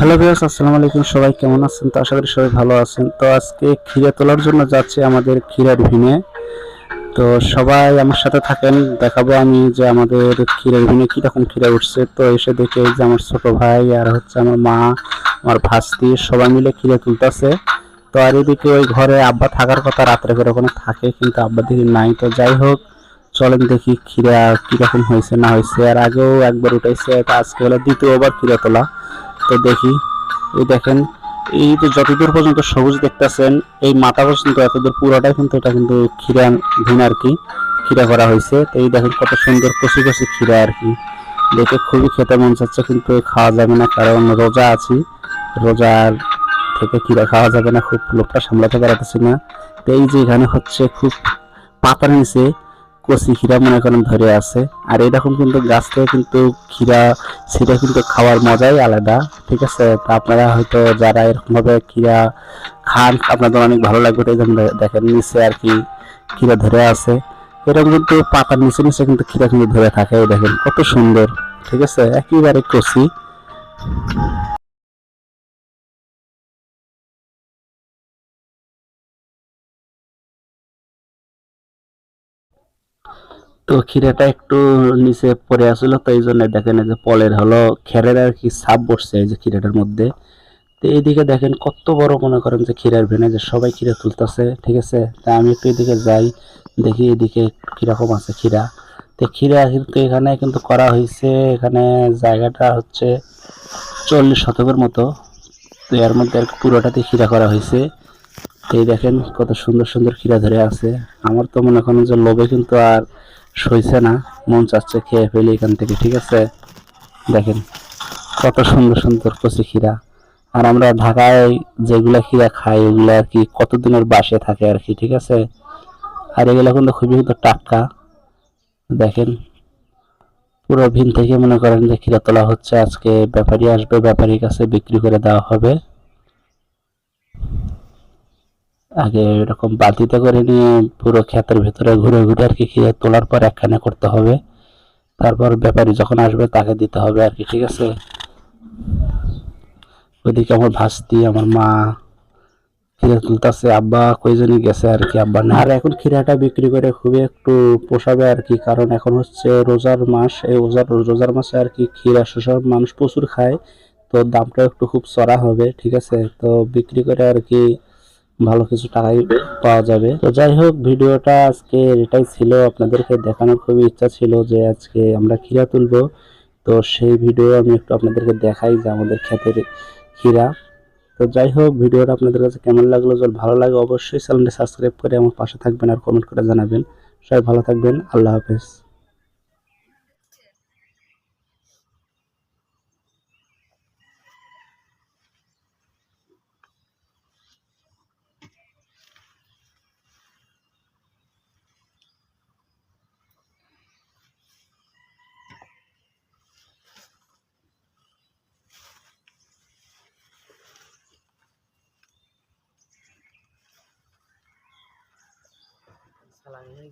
Hello viewers, আসসালামু আলাইকুম। সবাই কেমন আছেন? তো আশা করি সবাই ভালো আছেন। তো আজকে ক্ষীরা তোলার জন্য যাচ্ছে আমাদের ক্ষীরার ভিনে। তো সবাই আমার সাথে থাকেন, দেখাবো আমি যে আমাদের ক্ষীরের ভিনে কীরকম ক্ষীরা উঠছে। তো এসে দেখে যে আমার ছোট ভাই আর হচ্ছে আমার মা, আমার ভাস্তি, সবাই মিলে ক্ষীরা তুলতেছে। তো আর এদিকে ওই ঘরে আব্বা থাকার কথা রাত্রে করে ওখানে থাকে, কিন্তু আব্বা দিদি নাই। তো যাই হোক, চলেন দেখি ক্ষীরা কীরকম হয়েছে, না হয়েছে। আর আগেও একবার উঠেছে, তো আজকে হলো দ্বিতীয়বার ক্ষীরা তোলা। তো দেখি। এই দেখেন, এই যে যতদূর পর্যন্ত সবুজ দেখতেছেন, এই মাথা পর্যন্ত এতদূর পুরোটাই কিন্তু এটা কিন্তু ক্ষীরা ভিন আর কি, ক্ষীরা করা হয়েছে। তো এই দেখেন কত সুন্দর কচি কচি ক্ষীরা আর কি। দেখে খুবই খেতে মন চাচ্ছে, কিন্তু খাওয়া যাবে না, কারণ রোজা আছি। রোজার থেকে ক্ষীরা খাওয়া যাবে না, খুব লোকটা সামলাতে পারতেছি না। তো এই যে এখানে হচ্ছে খুব পাতার নিচে কচি ক্ষীরা মনে করেন ধরে আছে। আর এরকম কিন্তু গাছ থেকে কিন্তু ক্ষীরা, সেটা কিন্তু খাওয়ার মজাই আলাদা, ঠিক আছে? তা আপনারা হয়তো যারা এরকম ভাবে ক্ষীরা খান, আপনাদের অনেক ভালো লাগবে তাই জন্য দেখেন নিচে আর কি ক্ষীরা ধরে আছে। এরকম কিন্তু পাতার নিচে নিচে কিন্তু ক্ষীরা কিন্তু ধরে থাকে, এই দেখেন, কত সুন্দর, ঠিক আছে? একেবারে কচি। তো ক্ষীরাটা একটু নিচে পড়ে আসলো তো এই জন্য দেখেন যে পলের হলো খেরের আর কি সাপ বসছে এই যে ক্ষীরাটার মধ্যে। তো এইদিকে দেখেন কত বড় মনে করেন যে ক্ষীরার ভেনে যে সবাই ক্ষীরা তুলতেছে, ঠিক আছে? তা আমি একটু এদিকে যাই, দেখি এদিকে কীরকম আছে ক্ষীরা তো ক্ষীরা কিন্তু এখানে কিন্তু করা হয়েছে এখানে জায়গাটা হচ্ছে চল্লিশ শতকের মতো। তো এর মধ্যে আর পুরোটাতে ক্ষীরা করা হয়েছে এই দেখেন কত সুন্দর সুন্দর ক্ষীরা ধরে আছে। আমার তো মনে করেন যে লোভে কিন্তু আর সইছে না, মন চাচ্ছে খেয়ে ফেলি এখান থেকে, ঠিক আছে? দেখেন কত সুন্দর সুন্দর কচি ক্ষীরা আর আমরা ঢাকায় যেগুলা ক্ষীরা খাই ওগুলো আর কি কতদিনের বাসে থাকে আর কি, ঠিক আছে? আর এগুলো কিন্তু খুবই কিন্তু টাটকা। দেখেন পুরো ভিন থেকে মনে করেন যে ক্ষীরা তোলা হচ্ছে, আজকে ব্যাপারী আসবে, ব্যাপারীর কাছে বিক্রি করে দেওয়া হবে। আগে এরকম বালতিতে করে নিয়ে পুরো ক্ষেতের ভিতরে ঘুরে ঘুরে আর কি খেয়ে তোলার পর একখানে করতে হবে। তারপর ব্যাপারী যখন আসবে তাকে দিতে হবে আর কি, ঠিক আছে? ওইদিকে আমার ভাস্তি, আমার মা ক্ষীরা তুলতেছে, আব্বা কয়জনই গেছে আর কি, আব্বা না আর এখন ক্ষীরাটা বিক্রি করে খুবই একটু পোষাবে আর কি, কারণ এখন হচ্ছে রোজার মাস, এই রোজার রোজার মাসে আর কি ক্ষীরা শসার মানুষ প্রচুর খায়, তো দামটা একটু খুব চড়া হবে, ঠিক আছে? তো বিক্রি করে আর কি ভালো কিছু টাকাই পাওয়া যাবে। তো যাই হোক ভিডিওটা আজকে এটাই ছিল। আপনাদেরকে দেখানোর খুবই ইচ্ছা ছিল যে আজকে আমরা ক্ষীরা তুলবো। তো সেই ভিডিও আমি একটু আপনাদেরকে দেখাই যে আমাদের ক্ষেতের ক্ষীরা। তো যাই হোক ভিডিওটা আপনাদের কাছে কেমন লাগল? যদি ভালো লাগে অবশ্যই চ্যানেলটি সাবস্ক্রাইব করে আমার পাশে থাকবেন আর কমেন্ট করে জানাবেন। সবাই ভালো থাকবেন। আল্লাহ হাফেজ। সালামি